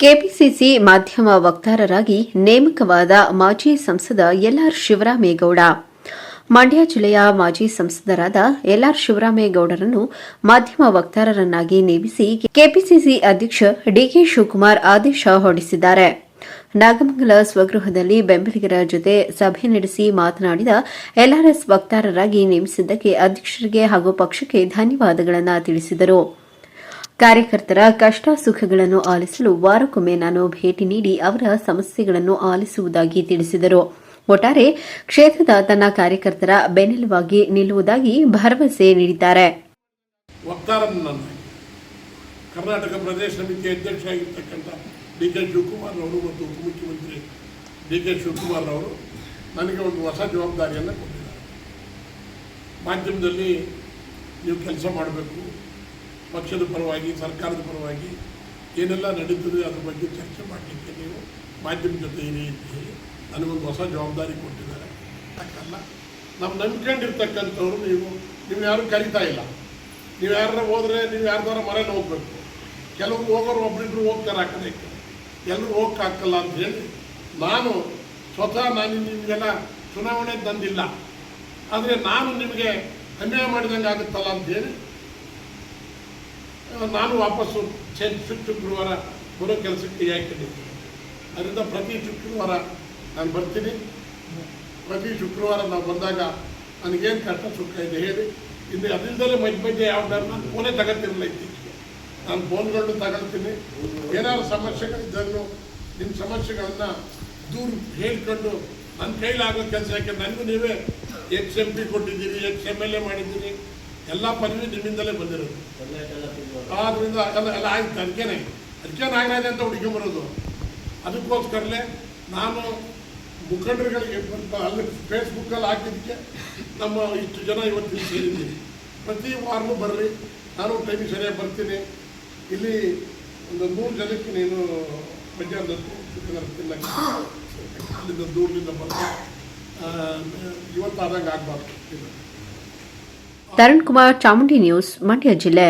KPCC ಮಾಧ್ಯಮ ವಕ್ತಾರರಾಗಿ ನೇಮಕವಾದ ಮಾಜಿ ಸಂಸದ ಎಲ್ಆರ್ ಶಿವರಾಮೇಗೌಡ. ಮಂಡ್ಯ ಜಿಲ್ಲೆಯ ಮಾಜಿ ಸಂಸದರಾದ ಎಲ್ಆರ್ ಶಿವರಾಮೇಗೌಡರನ್ನು ಮಾಧ್ಯಮ ವಕ್ತಾರರನ್ನಾಗಿ ನೇಮಿಸಿ ಕೆಪಿಸಿಸಿ ಅಧ್ಯಕ್ಷ ಡಿಕೆ ಶಿವಕುಮಾರ್ ಆದೇಶ ಹೊರಡಿಸಿದ್ದಾರೆ. ನಾಗಮಂಗಲ ಸ್ವಗೃಹದಲ್ಲಿ ಬೆಂಬಲಿಗರ ಜೊತೆ ಸಭೆ ನಡೆಸಿ ಮಾತನಾಡಿದ ಎಲ್ಆರ್ಎಸ್ ವಕ್ತಾರರಾಗಿ ನೇಮಿಸಿದ್ದಕ್ಕೆ ಅಧ್ಯಕ್ಷರಿಗೆ ಹಾಗೂ ಪಕ್ಷಕ್ಕೆ ಧನ್ಯವಾದಗಳನ್ನು ತಿಳಿಸಿದರು. ಕಾರ್ಯಕರ್ತರ ಕಷ್ಟ ಸುಖಗಳನ್ನು ಆಲಿಸಲು ವಾರಕ್ಕೊಮ್ಮೆ ನಾನು ಭೇಟಿ ನೀಡಿ ಅವರ ಸಮಸ್ಯೆಗಳನ್ನು ಆಲಿಸುವುದಾಗಿ ತಿಳಿಸಿದರು. ಒಟ್ಟಾರೆ ಕ್ಷೇತ್ರದ ತನ್ನ ಕಾರ್ಯಕರ್ತರ ಬೆನ್ನೆಲುವಾಗಿ ನಿಲ್ಲುವುದಾಗಿ ಭರವಸೆ ನೀಡಿದ್ದಾರೆ. ಕರ್ನಾಟಕ ಪ್ರದೇಶ ಸಮಿತಿ ಅಧ್ಯಕ್ಷ ಆಗಿರ್ತಕ್ಕಂಥ ಡಿ ಕೆ ಶಿವಕುಮಾರ್ ಅವರು ಮತ್ತು ಉಪಮುಖ್ಯಮಂತ್ರಿ ಡಿ ಕೆ ಶಿವಕುಮಾರ್ ಅವರು ನನಗೆ ಒಂದು ಹೊಸ ಜವಾಬ್ದಾರಿಯನ್ನು ಕೊಟ್ಟಿದ್ದಾರೆ. ಮಾಧ್ಯಮದಲ್ಲಿ ನೀವು ಕೆಲಸ ಮಾಡಬೇಕು. ಪಕ್ಷದ ಪರವಾಗಿ, ಸರ್ಕಾರದ ಪರವಾಗಿ ಏನೆಲ್ಲ ನಡೀತದೆ ಅದ್ರ ಬಗ್ಗೆ ಚರ್ಚೆ ಮಾಡಲಿಕ್ಕೆ ನೀವು ಮಾಧ್ಯಮ ಜೊತೆ ಇರಿ ಅಂತ ಹೇಳಿ ನನಗೊಂದು ಹೊಸ ಜವಾಬ್ದಾರಿ ಕೊಟ್ಟಿದ್ದಾರೆ. ಯಾಕಲ್ಲ ನಮ್ಮ ನಂಬ್ಕೊಂಡಿರ್ತಕ್ಕಂಥವ್ರು ನೀವು ನೀವು ಯಾರು ಕರಿತಾ ಇಲ್ಲ. ನೀವು ಯಾರನ್ನ ಹೋದರೆ ನೀವು ಯಾರ್ದಾರ ಮನೇಲಿ ಹೋಗ್ಬೇಕು. ಕೆಲವರು ಹೋಗೋರು ಒಬ್ಬರಿಬ್ರು ಹೋಗ್ತಾರೆ ಆ. ಎಲ್ಲರೂ ಹೋಗಕ್ಕಾಗಲ್ಲ ಅಂತ ಹೇಳಿ ನಾನು ಸ್ವತಃ ನಾನು ನಿಮಗೆಲ್ಲ ಚುನಾವಣೆ ತಂದಿಲ್ಲ. ಆದರೆ ನಾನು ನಿಮಗೆ ಅನ್ಯಾಯ ಮಾಡಿದಂಗೆ ಆಗುತ್ತಲ್ಲ ಅಂತ ಹೇಳಿ ನಾನು ವಾಪಸ್ಸು ಚೆ- ಶುಕ್ರವಾರ ಬರೋ ಕೆಲಸಕ್ಕೆ ಹಾಕಿದ್ದೀನಿ ಅದರಿಂದ ಪ್ರತಿ ಶುಕ್ರವಾರ ನಾನು ಬರ್ತೀನಿ. ಪ್ರತಿ ಶುಕ್ರವಾರ ನಾವು ಬಂದಾಗ ನನಗೇನು ಕಷ್ಟ ಸುಖ ಇದೆ ಹೇಳಿ. ಇಲ್ಲಿ ಅದರಿಂದಲೇ ಮಧ್ಯ ಮಧ್ಯೆ ಯಾವ್ದಾರು ನಾನು ಫೋನೇ ತಗೊಳ್ತಿರಲಿಲ್ಲ ಇತ್ತೀಚೆಗೆ. ನಾನು ಫೋನ್ಗಳನ್ನು ತಗೊಳ್ತೀನಿ. ಏನಾದ್ರು ಸಮಸ್ಯೆಗಳಿದ್ದರೂ ನಿಮ್ಮ ಸಮಸ್ಯೆಗಳನ್ನು ದೂರ ಹೇಳ್ಕೊಂಡು ನನ್ನ ಕೈಲಾಗೋ ಕೆಲಸ ಯಾಕೆ ನನಗೂ ನೀವೇ ಎಕ್ಸ್ ಎಂ ಪಿ ಕೊಟ್ಟಿದ್ದೀರಿ ಎಕ್ಸ್ ಎಂ ಎಲ್ ಎ ಮಾಡಿದ್ದೀರಿ ಎಲ್ಲ ಪದವಿ ನಿಮ್ಮಿಂದಲೇ ಬಂದಿರೋದು. ಆದ್ರಿಂದ ಎಲ್ಲ ಎಲ್ಲ ಆಯ್ತು ಅದಕ್ಕೇನೆ ಅದಕ್ಕೆ ನಾಗರಾಜ ಅಂತ ಹುಡುಕೊಂಬರೋದು ಅದಕ್ಕೋಸ್ಕರಲೇ ನಾನು ಮುಖಂಡರುಗಳಿಗೆ ಅಲ್ಲಿ ಫೇಸ್ಬುಕ್ಕಲ್ಲಿ ಹಾಕಿದ್ದಕ್ಕೆ ನಮ್ಮ ಇಷ್ಟು ಜನ ಇವತ್ತು ಸೇರಿದ್ದೀನಿ. ಪ್ರತಿ ವಾರನೂ ಬರ್ರಿ ನಾನು ಟೈಮಿಗೆ ಸರಿಯಾಗಿ ಬರ್ತೀನಿ. ಇಲ್ಲಿ ಒಂದು ಮೂರು ಜನಕ್ಕೆ ನೀನು ಮಧ್ಯಾಹ್ನ ತಿನ್ನಕ್ಕೆ. ಅಲ್ಲಿಂದ ದೂರದಿಂದ ಬರ್ತೀನಿ. ಇವತ್ತು ಇವತ್ತಾದಂಗೆ ಆಗಬಾರ್ದು. ತರುಣ್ ಕುಮಾರ್ ಚಾಮುಂಡಿ ನ್ಯೂಸ್ ಮಂಡ್ಯ ಜಿಲ್ಲೆ.